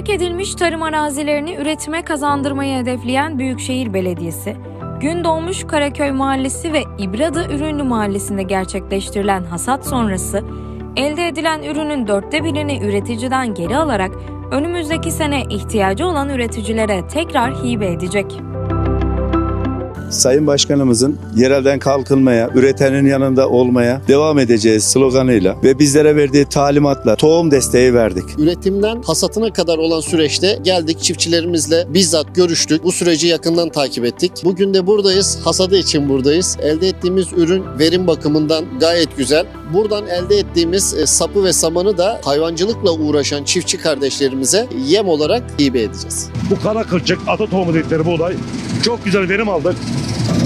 Terk edilmiş tarım arazilerini üretime kazandırmayı hedefleyen Büyükşehir Belediyesi, Gündoğmuş Karaköy Mahallesi ve İbradı Ürünlü Mahallesi'nde gerçekleştirilen hasat sonrası, elde edilen ürünün dörtte birini üreticiden geri alarak önümüzdeki sene ihtiyacı olan üreticilere tekrar hibe edecek. Sayın Başkanımızın yerelden kalkınmaya, üretenin yanında olmaya devam edeceğiz sloganıyla ve bizlere verdiği talimatla tohum desteği verdik. Üretimden hasatına kadar olan süreçte geldik çiftçilerimizle bizzat görüştük. Bu süreci yakından takip ettik. Bugün de buradayız. Hasadı için buradayız. Elde ettiğimiz ürün verim bakımından gayet güzel. Buradan elde ettiğimiz e, sapı ve samanı da hayvancılıkla uğraşan çiftçi kardeşlerimize yem olarak hibe edeceğiz. Bu kara kılçık ata tohumu dedikleri buğday. Çok güzel verim aldık.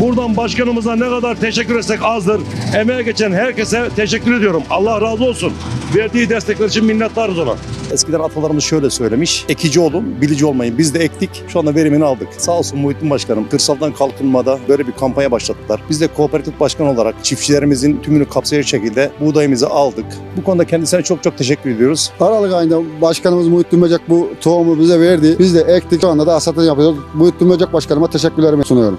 Buradan başkanımıza ne kadar teşekkür etsek azdır. Emeğe geçen herkese teşekkür ediyorum. Allah razı olsun. Verdiği destekler için minnettarız ona. Eskiden atalarımız şöyle söylemiş. Ekici olun, bilici olmayın. Biz de ektik. Şu anda verimini aldık. Sağ olsun Muhittin Başkanım. Kırsaldan kalkınmada böyle bir kampanya başlattılar. Biz de kooperatif başkan olarak çiftçilerimizin tümünü kapsayıcı şekilde buğdayımızı aldık. Bu konuda kendisine çok çok teşekkür ediyoruz. Aralık ayında başkanımız Muhittin Böcek bu tohumu bize verdi. Biz de ektik. Şu anda da hasatını yapıyoruz. Muhittin Böcek başkanıma teşekkürlerimi sunuyorum.